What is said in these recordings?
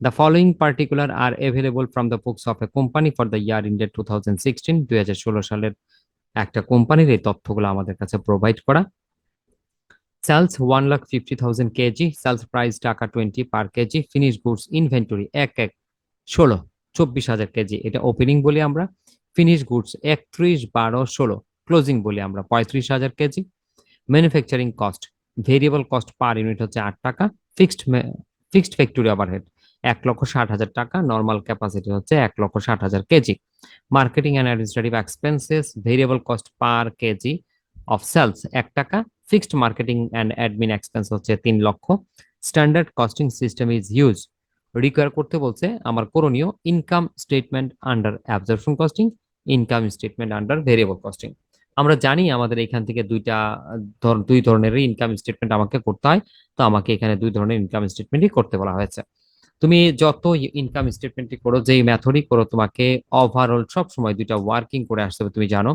The following particular are available from the books of a company for the year India two thousand sixteen দুই হাজার ষোলো সালের একটা কোম্পানির এই তথ্যগুলো আমাদের কাছে প্রোভাইড করা। Sales one lakh fifty thousand KG sales price টাকা twenty per KG finish goods inventory এক এক ষোলো, চব্বিশ হাজার কেজি, এটা ওপেনিং বলি আমরা। ফিনিশ গুডস একত্রিশ, বারো, ষোলো ক্লোজিং বলি আমরা, পঁয়ত্রিশ হাজার KG. Manufacturing cost variable cost per unit হচ্ছে আট টাকা ফিক্সড ফিক্সড ফ্যাক্টরি ওভারহেড এক লক্ষ ষাট হাজার টাকা নর্মাল ক্যাপাসিটি হচ্ছে এক লক্ষ ষাট হাজার KG. Marketing and administrative expenses variable cost per KG of sales এক টাকা। Fixed marketing and admin expense হচ্ছে তিন লক্ষ। Standard costing system is use require করতে বলছে আমার করণীয় income statement under absorption costing income statement under variable costing আমরা জানি আমাদের এখান থেকে দুইটা দুই ধরনের ইনকাম স্টেটমেন্ট আমাকে করতে হয়, তো আমাকে এখানে দুই ধরনের ইনকাম স্টেটমেন্টই করতে বলা হয়েছে। তুমি যত ইনকাম স্টেটমেন্টই করো, যেই মেথডই করো, তোমাকে ওভারঅল সব সময় দুইটা ওয়ার্কিং করে আসতে হবে, তুমি জানো।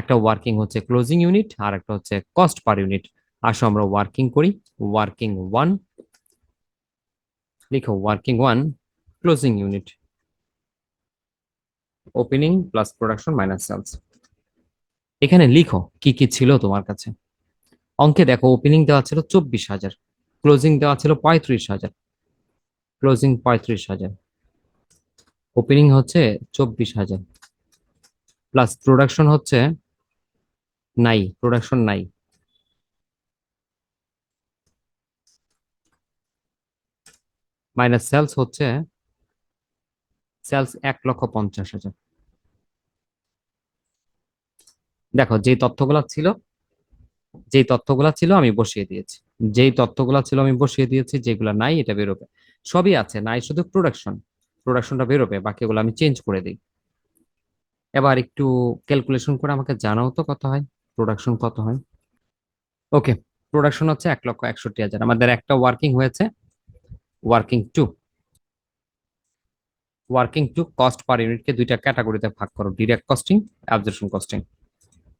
একটা ওয়ার্কিং হচ্ছে ক্লোজিং ইউনিট আর একটা হচ্ছে কস্ট পার ইউনিট আসো আমরা ওয়ার্কিং করি ওয়ার্কিং ওয়ান লিখো working one closing unit opening plus production minus sales এখানে লিখো কি কি ছিল তোমার কাছে। অঙ্কে দেখো ওপেনিং দেওয়া ছিল চব্বিশ হাজার ক্লোজিং দেওয়া ছিল পঁয়ত্রিশ হাজার। ক্লোজিং পঁয়ত্রিশ হাজার। ওপেনিং হচ্ছে চব্বিশ হাজার। প্লাস প্রোডাকশন হচ্ছে নাই প্রোডাকশন নাই। মাইনাস সেলস হচ্ছে সেলস এক লক্ষ পঞ্চাশ হাজার। দেখো যে তথ্যগুলো ছিল, যেই তথ্যগুলো ছিল আমি বসিয়ে দিয়েছি। যেই তথ্যগুলো ছিল আমি বসিয়ে দিয়েছি, যেগুলো নাই, এটা বেরোবে। সবই আছে, নাই শুধু প্রোডাকশন প্রোডাকশনটা বেরোবে, বাকিগুলো আমি চেঞ্জ করে দিই। এবার একটু ক্যালকুলেশন করে আমাকে জানাও তো কত হয় প্রোডাকশন কত হয়। ওকে প্রোডাকশন হচ্ছে এক লক্ষ একষট্টি হাজার। আমাদের একটা ওয়ার্কিং হয়েছে working two working two cost per ইউনিটকে দুইটা ক্যাটাগরিতে ভাগ করো ডিরেক্ট কস্টিং অ্যাবজর্পশন কস্টিং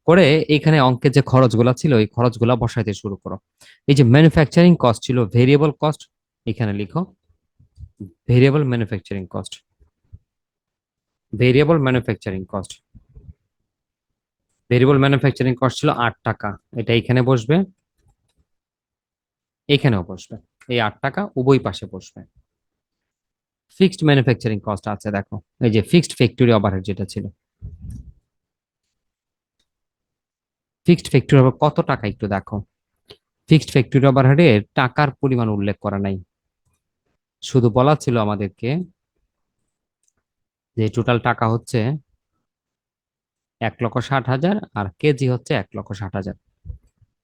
করে এখানে অঙ্কের যে খরচগুলো ছিল, এই খরচগুলো বসাইতে শুরু করো। এই যে ম্যানুফ্যাকচারিং কস্ট ছিল ভেরিয়েবল কস্ট এখানে লিখো। Variable manufacturing cost variable manufacturing cost variable manufacturing cost ছিল আট টাকা। এটা এখানে বসবে। এখানেও বসবে। এই আট টাকা উভয় পাশে বসবে। ফিক্সড ম্যানুফ্যাকচারিং কস্ট আছে, দেখো। এই যে ফিক্সড ফ্যাক্টরি ওভারহেড যেটা ছিল। ফিক্সড ফ্যাক্টরি ওভার কত টাকা একটু দেখো। ফিক্সড ফ্যাক্টরি ওভারহেডের টাকার পরিমাণ উল্লেখ করা নাই। শুধু বলা ছিল আমাদেরকে যে টোটাল টাকা হচ্ছে এক লক্ষ ষাট হাজার আর কেজি হচ্ছে এক লক্ষ ষাট হাজার।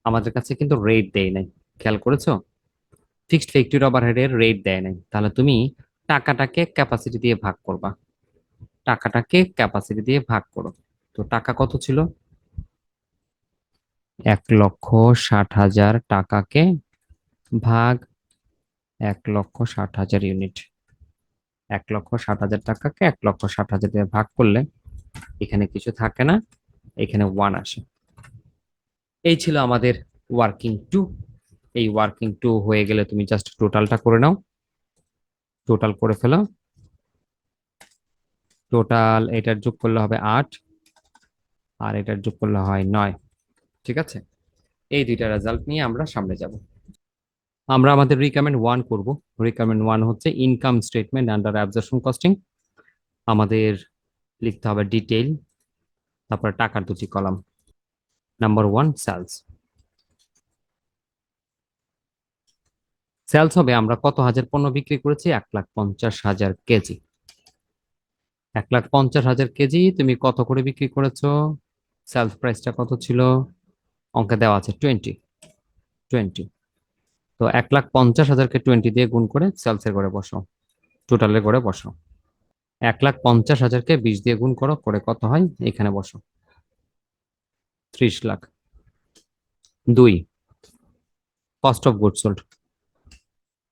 আমাদের কাছে কিন্তু রেট দেয় নাই। খেয়াল করেছ? ফিক্সড ফ্যাক্টরি ওভারহেডের রেট দেয় নাই। তাহলে তুমি টাকাটাকে ক্যাপাসিটি দিয়ে ভাগ করবা। টাকাটাকে ক্যাপাসিটি দিয়ে ভাগ করো। তো টাকা কত ছিল? এক লক্ষ ষাট হাজার টাকাকে ভাগ এক লক্ষ ষাট হাজার ইউনিট এক লক্ষ ষাট হাজার টাকাকে এক লক্ষ ষাট হাজার দিয়ে ভাগ করলে এখানে কিছু থাকে না, এখানে ওয়ান আসে। এই ছিল আমাদের ওয়ার্কিং টু এই ওয়ার্কিং টু হয়ে গেলে তুমি জাস্ট টোটালটা করে নাও। টোটাল করে ফেলো। টোটাল এটার যোগ করলে হবে আট, আর এটার যোগ করলে হয় নয়। ঠিক আছে? এই দুইটা রেজাল্ট নিয়ে আমরা সামনে যাব। আমরা আমাদের রিকমেন্ড ওয়ান করব। রিকমেন্ড ওয়ান হচ্ছে income statement under absorption costing আমাদের লিখতে হবে ডিটেইল তারপর টাকার দুটি column number one sales sales হবে আমরা কত হাজার পণ্য বিক্রি করেছি? এক লাখ পঞ্চাশ হাজার কেজি। এক লাখ পঞ্চাশ হাজার কেজি, তুমি কত করে বিক্রি করেছ? সেলস প্রাইসটা কত ছিল? অঙ্কে দেওয়া আছে টোয়েন্টি টোয়েন্টি তো এক লাখ পঞ্চাশ হাজারকে টোয়েন্টি দিয়ে গুণ করে সেলসের করে বসো। টোটালের করে বসো। এক লাখ পঞ্চাশ হাজারকে বিশ দিয়ে গুণ করো, করে কত হয়? এখানে বসো। ত্রিশ লাখ। দুই cost of good sold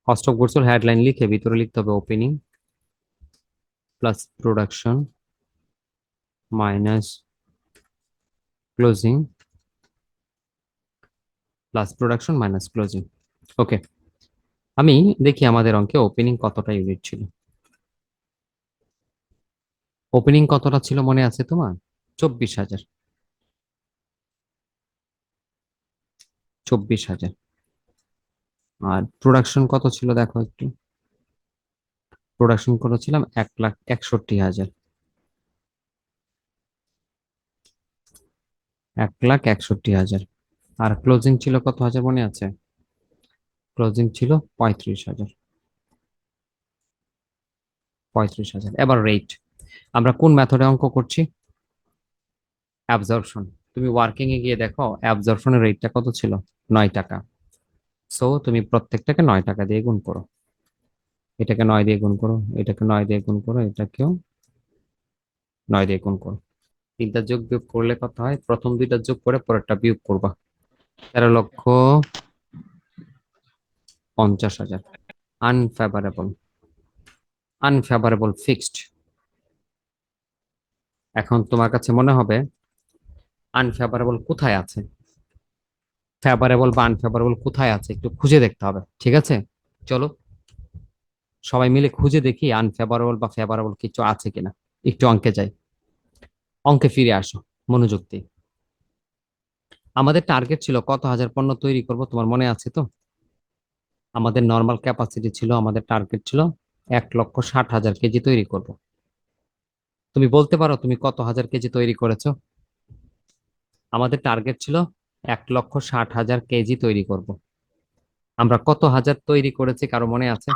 cost of goods headline লিখে ভিতরে লিখতে হবে opening plus production minus closing plus production minus closing okay আমি দেখি আমাদের অঙ্কে ওপেনিং কতটা ইউনিট ছিল? ওপেনিং কতটা ছিল মনে আছে তোমার? চব্বিশ হাজার। চব্বিশ হাজার। আর প্রোডাকশন কত ছিল দেখো একটু। প্রোডাকশন করেছিলাম এক লাখ একষট্টি হাজার। এক লাখ একষট্টি হাজার। আর ক্লোজিং ছিল কত হাজার মনে আছে? ক্লোজিং ছিল পঁয়ত্রিশ হাজার। পঁয়ত্রিশ হাজার। এবার রেট আমরা কোন মেথডে অঙ্ক করছি? অ্যাবজর্পশন তুমি ওয়ার্কিং এ গিয়ে দেখো অ্যাবজর্পশনের রেটটা কত ছিল? নয় টাকা। সো তুমি প্রত্যেকটাকে নয় টাকা দিয়ে গুণ করো। এটাকে নয় দিয়ে গুণ করো, এটাকে নয় দিয়ে গুণ করো, এটাকেও নয় দিয়ে গুণ করো। তিনটা যোগ বিয়োগ করলে কত হয়? প্রথম দুইটা যোগ করে পরেরটা বিয়োগ করবা। তেরো লক্ষ পঞ্চাশ হাজার। আনফেভারেবল আনফেভারেবল ফিক্সড এখন তোমার কাছে মনে হবে আনফেভারেবল কোথায় আছে? ফেভারেবল বা আনফেভারেবল কোথায় আছে একটু খুঁজে দেখতে হবে, ঠিক আছে? চলো, সবাই মিলে খুঁজে দেখি আনফেভারেবল বা ফেভারেবল কিছু আছে কিনা। একটু অঙ্কে যাই। অঙ্কে ফিরে আসো, মনোযোগ দিয়ে। আমাদের টার্গেট ছিল কত হাজার পণ্য তৈরি করব তোমার মনে আছে তো? আমাদের নর্মাল ক্যাপাসিটি ছিল আমাদের টার্গেট ছিল এক লক্ষ ষাট হাজার কেজি তৈরি করব। তুমি বলতে পারো তুমি কত হাজার কেজি তৈরি করেছ? আমাদের টার্গেট ছিল এক লক্ষ ষাট হাজার কেজি তৈরি করব। আমরা কত হাজার তৈরি করেছি কারও মনে আছে?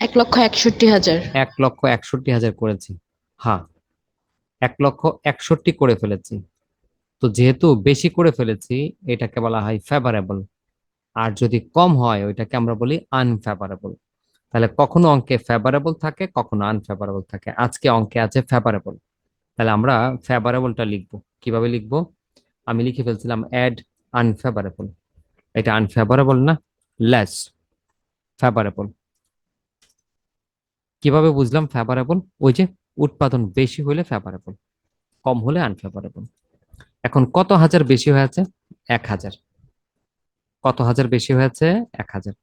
এক লক্ষ একষট্টি হাজার। এক লক্ষ একষট্টি হাজার করেছি। হ্যাঁ এক লক্ষ একষট্টি করে ফেলেছি। তো যেহেতু বেশি করে ফেলেছি এটাকে বলা হয় ফেভারেবল আর যদি কম হয়, ওইটাকে আমরা বলি আনফেভারেবল তাহলে কখনো অঙ্কে ফেভারেবল থাকে, কখনো আনফেভারেবল থাকে। আজকে অঙ্কে আছে ফেভারেবল তাহলে আমরা ফেভারেবলটা লিখব। কীভাবে লিখব? আমি লিখে ফেলছিলাম অ্যাড আনফেভারেবল এটা আনফেভারেবল না? লেস ফেভারেবল কীভাবে বুঝলাম ফেভারেবল ওই যে উৎপাদন বেশি হলে ফেভারেবল কম হলে আনফেভারেবল এখন কত হাজার বেশি হয়েছে এক হাজার। কত হাজার বেশি হয়েছে? এক হাজার।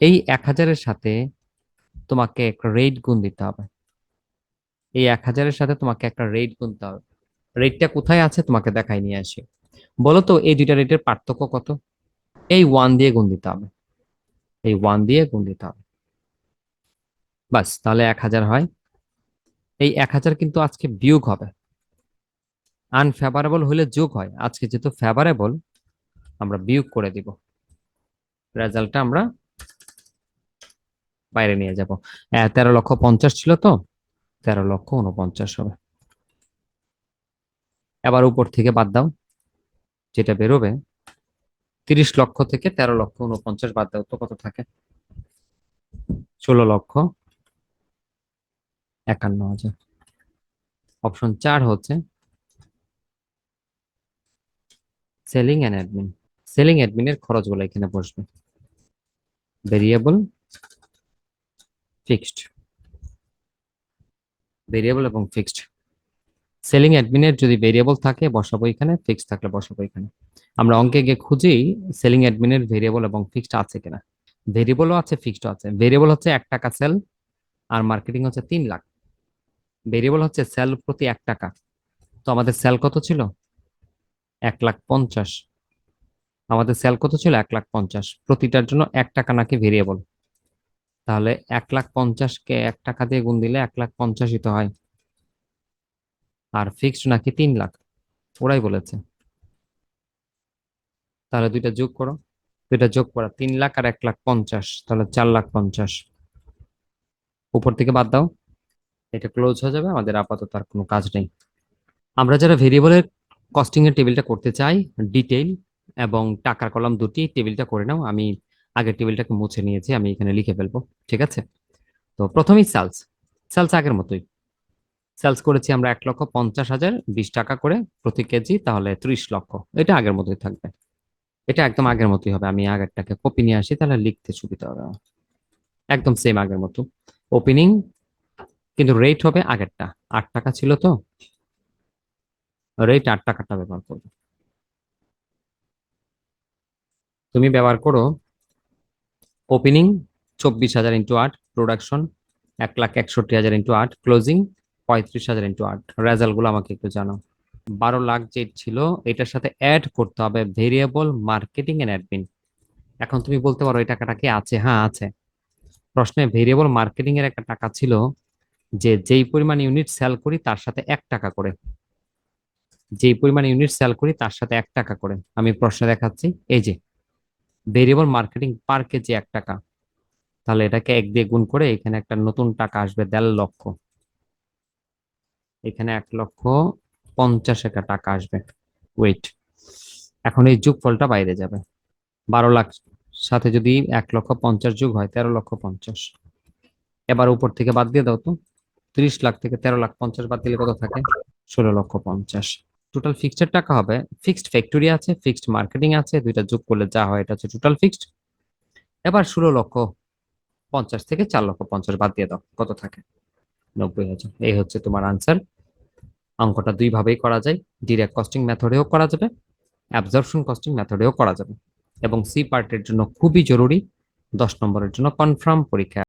এই এক হাজারের সাথে তোমাকে একটা রেট গুণ দিতে হবে। এই এক হাজারের সাথে তোমাকে একটা রেট গুনতে হবে। রেটটা কোথায় আছে তোমাকে দেখাই নিয়ে আসি। বলো তো, এই দুইটা রেটের পার্থক্য কত? এই ওয়ান দিয়ে গুণ দিতে হবে। এই ওয়ান দিয়ে গুণ দিতে হবে। বাস, তাহলে এক হাজার হয়। এই এক হাজার কিন্তু আজকে বিয়োগ হবে। আনফেভারেবল হলে যোগ হয়। আজকে যেহেতু ফেভারেবল আমরা বিয়োগ করে দিব। রেজাল্টটা আমরা বাইরে নিয়ে যাব। তেরো লক্ষ পঞ্চাশ ছিল তো, তেরো লক্ষ উনপঞ্চাশ হবে। এবার উপর থেকে বাদ দাও, যেটা বেরোবে, তিরিশ লক্ষ থেকে তেরো লক্ষ উনপঞ্চাশ বাদ দাও তো, কত থাকে? ষোলো লক্ষ একান্ন হাজার। অপশন চার হচ্ছে সেলিং অ্যান্ড অ্যাডমিন সেলিং অ্যাডমিনের খরচগুলো এখানে বসবে। ভেরিয়েবল ফিক্সড ভেরিয়েবল এবং ফিক্সড সেলিং অ্যাডমিনের যদি ভেরিয়েবল থাকে, বসাবো এখানে ফিক্সড থাকলে বসাবো এখানে। আমরা অঙ্কে গিয়ে খুঁজি সেলিং অ্যাডমিনের ভেরিয়েবল এবং ফিক্সড আছে কিনা। ভেরিয়েবলও আছে ফিক্সড আছে। ভেরিয়েবল হচ্ছে এক টাকা সেল আর মার্কেটিং হচ্ছে তিন লাখ। ভেরিয়েবল হচ্ছে সেল প্রতি এক টাকা। তো আমাদের সেল কত ছিল? এক লাখ পঞ্চাশ। আমাদের সেল কত ছিল? এক লাখ পঞ্চাশ। প্রতিটার জন্য এক টাকা নাকি ভেরিয়েবল তাহলে এক লাখ পঞ্চাশকে এক টাকা দিয়ে গুণ দিলে এক লাখ পঞ্চাশই তো হয়। আর ফিক্সড নাকি তিন লাখ? ওরাই বলেছে। তাহলে দুইটা যোগ করো। দুইটা যোগ করা তিন লাখ আর এক লাখ পঞ্চাশ। তাহলে চার লাখ পঞ্চাশ। উপর থেকে বাদ দাও। এটা ক্লোজ হয়ে যাবে। আমাদের আপাতত আর কোনো কাজ নেই। আমরা যারা ভেরিয়েবলের কস্টিং এর টেবিলটা করতে চাই ডিটেইল এবং টাকার কলাম দুটি টেবিলটা করে নাও। আমি আগের টেবিলটাকে মুছে নিয়েছি, আমি এখানে লিখে ফেলব, ঠিক আছে? তো প্রথমেই সেলস সেলস আগের মতোই। সেলস করেছি আমরা এক লক্ষ পঞ্চাশ হাজার বিশ টাকা করে প্রতি কেজি, তাহলে ত্রিশ লক্ষ। এটা আগের মতোই থাকবে। এটা একদম আগের মতোই হবে। আমি আগেরটাকে কপি নিয়ে আসি, তাহলে লিখতে সুবিধা হবে একদম সেম আগের মতো। ওপেনিং কিন্তু রেট হবে আগেরটা। আট টাকা ছিল তো। রেট আট টাকাটা ব্যবহার করবে। তুমি ব্যবহার করো ওপেনিং চব্বিশ হাজার ইন্টু আট প্রোডাকশন এক লাখ একষট্টি হাজার ইন্টু আট ক্লোজিং পঁয়ত্রিশ হাজার ইন্টু আট। রেজাল্টগুলো আমাকে একটু জানাও। বারো লাখ যে ছিল, এটার সাথে অ্যাড করতে হবে ভেরিয়েবল মার্কেটিং এন্ড অ্যাডমিন এখন তুমি বলতে পারো, এই টাকাটা কি আছে? হ্যাঁ আছে। প্রশ্নে ভেরিয়েবল মার্কেটিং এর একটা টাকা ছিল যে যেই পরিমাণ ইউনিট সেল করি, তার সাথে এক টাকা করে। যেই পরিমাণ ইউনিট সেল করি, তার সাথে এক টাকা করে। আমি প্রশ্ন দেখাচ্ছি, এই যে ভেরিয়েবল মার্কেটিং পার কেজি এক টাকা। তাহলে এটাকে এক দিয়ে গুণ করে এখানে একটা নতুন টাকা আসবে দেড় লক্ষ। এখানে এক লক্ষ পঞ্চাশ একটা টাকা আসবে। ওয়েট এখন এই যোগফলটা বাইরে যাবে। বারো লাখ সাথে যদি এক লক্ষ পঞ্চাশ যোগ হয়, তেরো লক্ষ পঞ্চাশ। এবার উপর থেকে বাদ দিয়ে দাও তো। ত্রিশ লাখ থেকে তেরো লাখ পঞ্চাশ বাদ দিলে কত থাকে? ষোলো লক্ষ পঞ্চাশ। টোটাল ফিক্সড টাকা হবে। ফিক্সড ফ্যাক্টরি আছে ফিক্সড মার্কেটিং আছে, দুইটা যোগ করলে যা হয় এটা হচ্ছে টোটাল ফিক্সড এবার ষোলো লক্ষ পঞ্চাশ থেকে চার লক্ষ পঞ্চাশ বাদ দিয়ে দাও, কত থাকে? নব্বই হাজার। এই হচ্ছে তোমার আনসার অঙ্কটা দুই ভাবেই করা যায়। ডিরেক্ট কস্টিং মেথডেও করা যাবে অ্যাবজর্পশন কস্টিং মেথডেও করা যাবে। এবং সি পার্টের জন্য খুবই জরুরি, দশ নম্বরের জন্য কনফার্ম পরীক্ষা।